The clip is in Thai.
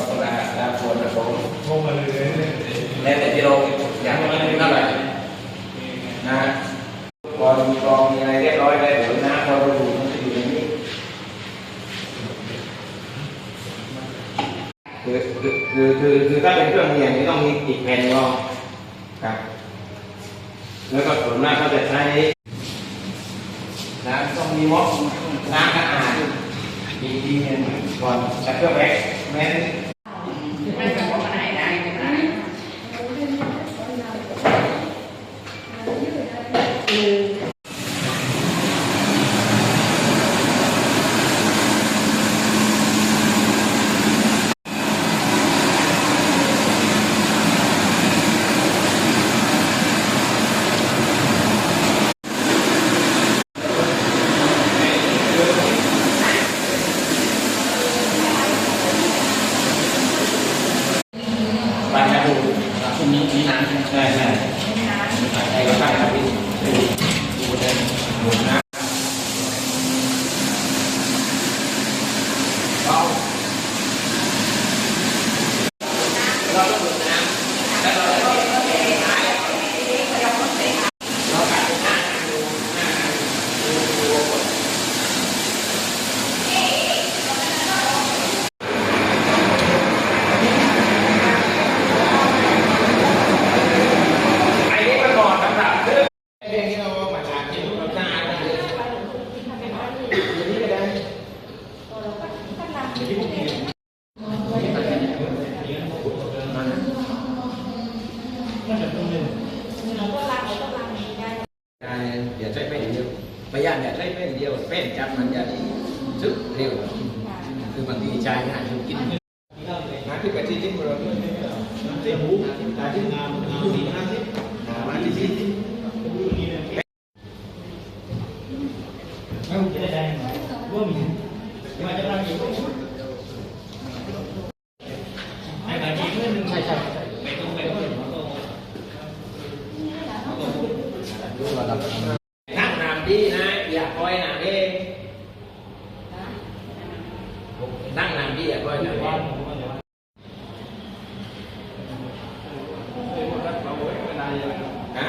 ก็ต้องได้ได้ควรจะสงโทรมาเลยเลยเลยแล้แต่ที่เราอยากให้มันเท่าไหร่นะพอมีกองมีอะไรเรียบร้อยได้ผลนะพอเราดูมันจะอยู่ในนี้คือคือคือคือคือถ้าเป็นเครื่องเรียนนี่ต้องมีอีกแผ่นรองครับแล้วก็ส่วนมากก็จะใช้น้ำต้องมีม็อกน้ำกระอาด อีกทีหนึงก่อนแต่เครื่องแม็กแม้น ไม่เป็นของไหนได้ไม่ได้ ปลาดู ช่วงนี้มีน้ำใช่ใช่ไอ้ก็ตั้งครับพี่ดูดูได้หมุนนะเราเราต้องหมุนน้ำแล้วเราจะเรากัดหน้าดูหน้าดูดูกด ไอ้นี่มันเหมาะสำหรับเรื่องเรื่องที่เรามาจากที่เราหน้าได้เลยอย่างนี้ก็ได้การ อย่าใช้แป้งเดียวพยายามอย่าใช้แป้งเดียวแป้งจับมันจะซึกเร็วคือบางทีใช้ง่ายอยู่กินมาที่กะทิที่เราด้วยไม่เหรอที่หูตาที่งามงามสี่ห้าสิบมาที่ที่ไม่จะได้ได้ไหมว่ามีมาจะรังอีกไอ้แบบนี้เพื่อนใช่ใช่ ระดับนักนำดีนะ อย่าคอยนำเองนั่งนำดีอย่าคอยนำเองฮะ